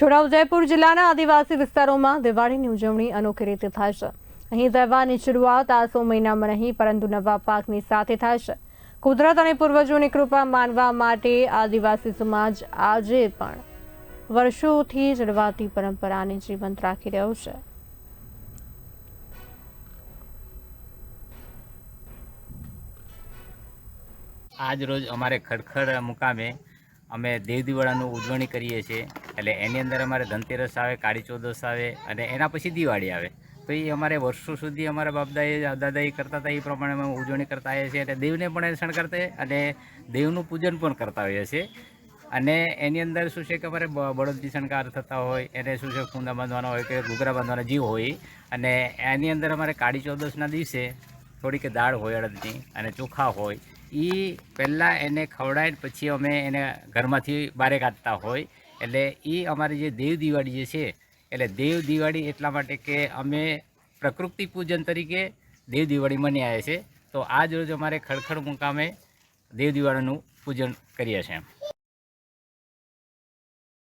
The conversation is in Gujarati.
છોટાઉદેપુર જિલ્લાના આદિવાસી વિસ્તારોમાં દિવાળીની ઉજવણી અનોખી રીતે થાય છે. અહીં તહેવારની શરૂઆત આસો મહિનામાં નહીં પરંતુ નવા પાકની સાથે થાય છે. કુદરત અને પૂર્વજોની કૃપા માનવા માટે આદિવાસી સમાજ આજે પણ વર્ષોથી જળવાતી પરંપરાને જીવંત રાખી રહ્યો છે. આજ રોજ અમારે ખડખડ મુકામે અમે દેવ દિવાળાનું ઉજવણી કરીએ છીએ. એટલે એની અંદર અમારે ધનતેરસ આવે, કાળી ચૌદસ આવે અને એના પછી દિવાળી આવે. તો એ અમારે વર્ષો સુધી અમારા બાપદાએ, દાદાએ કરતા હતા, એ પ્રમાણે અમે ઉજવણી કરતા આવીએ છીએ અને દેવને પણ શણગારતા અને દેવનું પૂજન પણ કરતા હોઈએ છીએ. અને એની અંદર શું છે કે અમારે બ- બળદજી શણગાર થતા હોય, એને શું છે કુંડા બાંધવાના હોય કે ઘૂઘરા બાંધવાના જીવ હોય, અને એની અંદર અમારે કાળી ચૌદસના દિવસે થોડીક દાળ હોય અડદની અને ચોખા હોય એ પહેલાં એને ખવડાવીને પછી અમે એને ઘરમાંથી બારે કાઢતા હોય. એટલે એ અમારી જે દેવ દિવાળી જે છે, એટલે દેવ દિવાળી એટલા માટે કે અમે પ્રકૃતિ પૂજન તરીકે દેવ દિવાળી મની આવે છે તો આજ રોજ અમારે ખડખડ મુકામે દેવ દિવાળીનું પૂજન કરીએ છીએ.